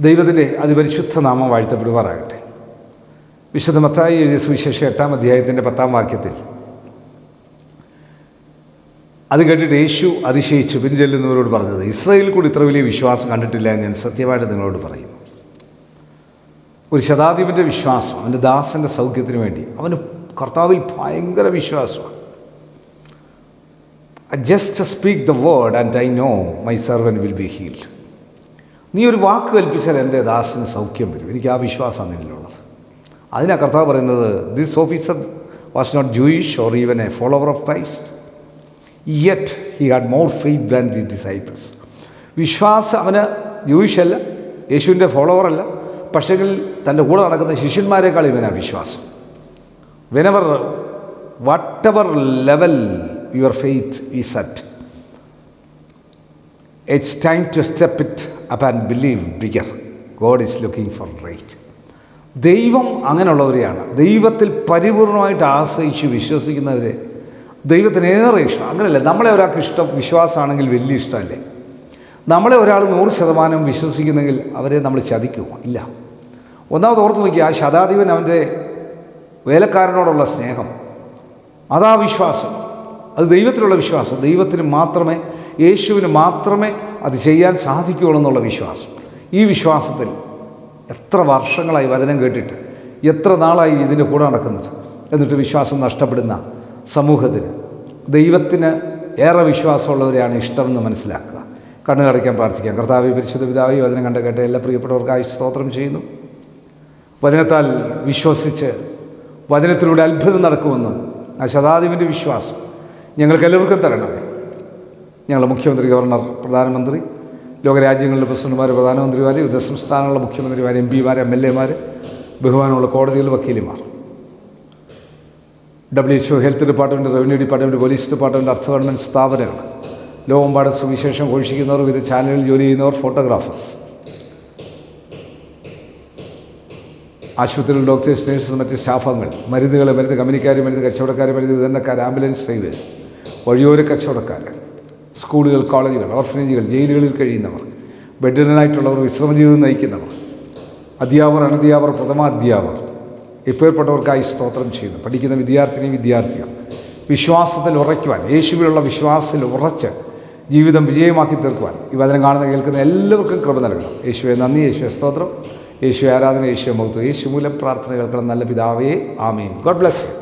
ദൈവത്തിന്റെ അതിപരിശുദ്ധ നാമം വാഴ്ത്തപ്പെടുമാറാകട്ടെ. വിശുദ്ധ മത്തായി എഴുതിയ സുവിശേഷം എട്ടാം അധ്യായത്തിന്റെ പത്താം വാക്യത്തിൽ അത് കേട്ടിട്ട് യേശു അതിശയിച്ചു പിൻചെല്ലുന്നവരോട് പറഞ്ഞത് ഇസ്രയേൽ കൂടി ഇത്ര വലിയ വിശ്വാസം കണ്ടിട്ടില്ല എന്ന് ഞാൻ സത്യമായിട്ട് നിങ്ങളോട് പറയുന്നു. ഒരു ശതാധിപന്റെ വിശ്വാസം അവന്റെ ദാസന്റെ സൗഖ്യത്തിന് വേണ്ടി അവന് കർത്താവിൽ ഭയങ്കര വിശ്വാസമാണ്. Just speak the word and I know my servant will be healed നീ ഒരു വാക്ക് കൽപ്പിച്ചാൽ എന്റെ ദാസന് സൗഖ്യം വരും. എനിക്ക് ആ വിശ്വാസമാണ് നിന്നിലുള്ളത്. അതിനാ കർത്താവ് പറയുന്നത് this officer was not Jewish or even a follower of Christ yet he had more faith than the disciples വിശ്വാസം അവന് ജൂയിഷ് അല്ല യേശുവിന്റെ ഫോളോവർ അല്ല പക്ഷെങ്കിൽ തന്റെ കൂടെ നടക്കുന്ന ശിഷ്യന്മാരെക്കാൾ ഇവനാ വിശ്വാസം. Whenever whatever level your faith is at it's time to step it up and believe bigger God is looking for right ദൈവം അങ്ങനെയുള്ളവരെയാണ്. ദൈവത്തിൽ പരിപൂർണമായിട്ട് ആശ്രയിച്ച് വിശ്വസിക്കുന്നവരെ ദൈവത്തിന് ഏറെ ഇഷ്ടം. അങ്ങനെയല്ല? നമ്മളെ ഒരാൾക്ക് ഇഷ്ടം വിശ്വാസമാണെങ്കിൽ വലിയ ഇഷ്ടമല്ലേ? നമ്മളെ ഒരാൾ നൂറ് ശതമാനം വിശ്വസിക്കുന്നെങ്കിൽ അവരെ നമ്മൾ ചതിക്കുമോ ഇല്ല. ഒന്നാമത് ഓർത്ത് നോക്കി ആ ശതാധിപൻ അവന്റെ വേലക്കാരനോടുള്ള സ്നേഹം. അതാ വിശ്വാസം. അത് ദൈവത്തിലുള്ള വിശ്വാസം. ദൈവത്തിന് മാത്രമേ യേശുവിന് മാത്രമേ അത് ചെയ്യാൻ സാധിക്കുകയുള്ളൂ എന്നുള്ള വിശ്വാസം. ഈ വിശ്വാസത്തിൽ എത്ര വർഷങ്ങളായി വചനം കേട്ടിട്ട് എത്ര നാളായി ഇതിന്റെ കൂടെ നടക്കുന്നത്? എന്നിട്ട് വിശ്വാസം നഷ്ടപ്പെടുന്ന സമൂഹത്തിന് ദൈവത്തിന് ഏറെ വിശ്വാസമുള്ളവരെയാണ് ഇഷ്ടമെന്ന് മനസ്സിലാക്കുക. കണ്ണു കടയ്ക്കാൻ പ്രാർത്ഥിക്കാം. കർത്താവ് പരിശുദ്ധ പിതാവ് വചനം കണ്ട കേട്ട എല്ലാ പ്രിയപ്പെട്ടവർക്കായി സ്തോത്രം ചെയ്യുന്നു. വചനത്താൽ വിശ്വസിച്ച് വചനത്തിലൂടെ അത്ഭുതം നടക്കുമെന്നും ആ ശതാധിപന്റെ വിശ്വാസം ഞങ്ങൾക്ക് എല്ലാവർക്കും തരണമേ. ഞങ്ങളുടെ മുഖ്യമന്ത്രി ഗവർണർ പ്രധാനമന്ത്രി ലോകരാജ്യങ്ങളിലെ പ്രസിഡന്റുമാർ പ്രധാനമന്ത്രിമാർ വിവിധ സംസ്ഥാനങ്ങളിലെ മുഖ്യമന്ത്രിമാർ എം പിമാർ എം എൽ എമാർ ബഹുമാനമുള്ള കോടതികൾ വക്കീലിമാർ. W H O health department revenue department police department അർത്ഥ ഗവൺമെന്റ് സ്ഥാപനങ്ങൾ ലോകമ്പാട് സുവിശേഷം ഘോഷിക്കുന്നവർ വിവിധ ചാനലുകളിൽ ജോലി ചെയ്യുന്നവർ ഫോട്ടോഗ്രാഫേഴ്സ്. ആശുപത്രിയിൽ ഡോക്ടേഴ്സ് നേഴ്സസ് മറ്റ് സ്റ്റാഫംഗങ്ങൾ മരുന്നുകൾ മരുന്ന് കമ്പനിക്കാർ മരുന്ന് കച്ചവടക്കാർ മരുന്ന് വിതരണക്കാർ ആംബുലൻസ് ഡ്രൈവേഴ്സ് വഴിയോര കച്ചവടക്കാർ സ്കൂളുകൾ കോളേജുകൾ ഓർഫനേജുകൾ ജയിലുകളിൽ കഴിയുന്നവർ ബെഡിനായിട്ടുള്ളവർ വിശ്രമ ജീവിതം നയിക്കുന്നവർ അധ്യാപകർ അനധ്യാപകർ പ്രഥമാധ്യാപകർ ഇപ്പോഴപ്പെട്ടവർക്കായി സ്തോത്രം ചെയ്യുന്നു. പഠിക്കുന്ന വിദ്യാർത്ഥിനി വിദ്യാർത്ഥികൾ. വിശ്വാസത്തിൽ ഉറയ്ക്കുവാൻ യേശുവിലുള്ള വിശ്വാസത്തിൽ ഉറച്ച് ജീവിതം വിജയമാക്കി തീർക്കുവാൻ ഈ വചനം കാണുന്ന കേൾക്കുന്ന എല്ലാവർക്കും കൃപ നൽകണം. യേശുവെ നന്ദി. യേശുവെ സ്തോത്രം. യേശു ആരാധന. യേശു മഹത്വം. യേശു മൂലം പ്രാർത്ഥന കേൾക്കണം. നല്ല പിതാവേ. ആമീൻ. God bless you.